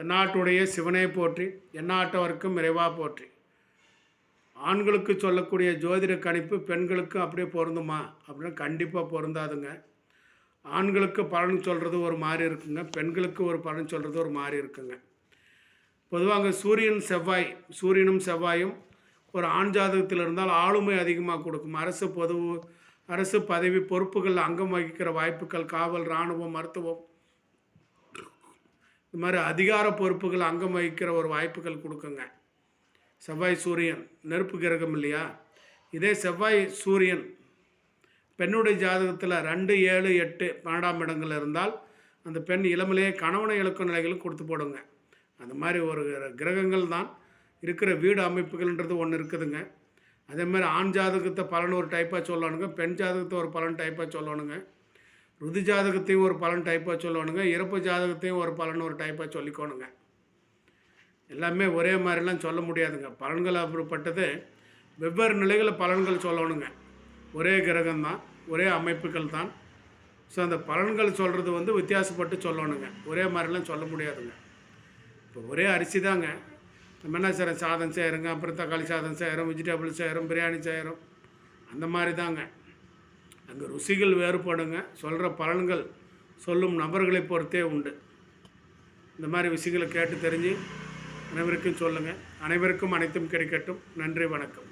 தென்னாட்டுடைய சிவனை போற்றி எந்நாட்டவர்க்கும் இறைவா போற்றி. ஆண்களுக்கு சொல்லக்கூடிய ஜோதிட கணிப்பு பெண்களுக்கு அப்படியே பொருந்துமா? அப்படின்னா கண்டிப்பாக பொருந்தாதுங்க. ஆண்களுக்கு பலன் சொல்கிறது ஒரு மாதிரி இருக்குங்க. பெண்களுக்கு ஒரு பலன் சொல்கிறது ஒரு மாதிரி இருக்குங்க. பொதுவாக சூரியன் செவ்வாய் சூரியனும் செவ்வாயும் ஒரு ஆண் ஜாதகத்தில் இருந்தால் ஆளுமை அதிகமாக கொடுக்கும். அரசு பொது அரசு பதவி பொறுப்புகள் அங்கம் வகிக்கிற வாய்ப்புகள் காவல் இராணுவம் மருத்துவம் இந்த மாதிரி அதிகார பொறுப்புகள் அங்கம் வகிக்கிற ஒரு வாய்ப்புகள் கொடுக்குங்க. செவ்வாய் சூரியன் நெருப்பு கிரகம் இல்லையா? இதே செவ்வாய் சூரியன் பெண்ணுடைய ஜாதகத்தில் ரெண்டு ஏழு எட்டு பன்னெண்டாம் இடங்கள் இருந்தால் அந்த பெண் இளமையிலேயே கணவனை இழக்கும் நிலைகளும் கொடுத்து போடுங்க. அந்த மாதிரி ஒரு கிரகங்கள் தான். இருக்கிற வீடு அமைப்புகள்ன்றது ஒன்று இருக்குதுங்க. அதே மாதிரி ஆண் ஜாதகத்தை பலன் ஒரு டைப்பாக சொல்லணுங்க பெண் ஜாதகத்தை ஒரு பலன் டைப்பாக சொல்லணுங்க. ருது ஜாதகத்தையும் ஒரு பலன் டைப்பாக சொல்லணுங்க இறப்பு ஜாதகத்தையும் ஒரு பலன் ஒரு டைப்பாக சொல்லிக்கோணுங்க. எல்லாமே ஒரே மாதிரிலாம் சொல்ல முடியாதுங்க. பலன்கள் அப்படிப்பட்டது வெவ்வேறு நிலைகளில் பலன்கள் சொல்லணுங்க. ஒரே கிரகம் தான் ஒரே அமைப்புகள் தான். ஸோ அந்த பலன்கள் சொல்கிறது வந்து வித்தியாசப்பட்டு சொல்லணுங்க. ஒரே மாதிரிலாம் சொல்ல முடியாதுங்க. இப்போ ஒரே அரிசி தாங்க. நம்ம என்ன செய்கிறோம் சாதம் செய்கிறோங்க அப்புறம் தக்காளி சாதம் செய்கிறோம் வெஜிடபிள் செய்கிறோம் பிரியாணி செய்கிறோம் அந்த மாதிரி தாங்க. அங்கே ருசிகள் வேறுபடுங்க. சொல்கிற பலன்கள் சொல்லும் நபர்களை பொறுத்தே உண்டு. இந்த மாதிரி விஷயங்களை கேட்டு தெரிஞ்சு அனைவருக்கும் சொல்லுங்கள் அனைவருக்கும் அனைத்தும் கிடைக்கட்டும். நன்றி வணக்கம்.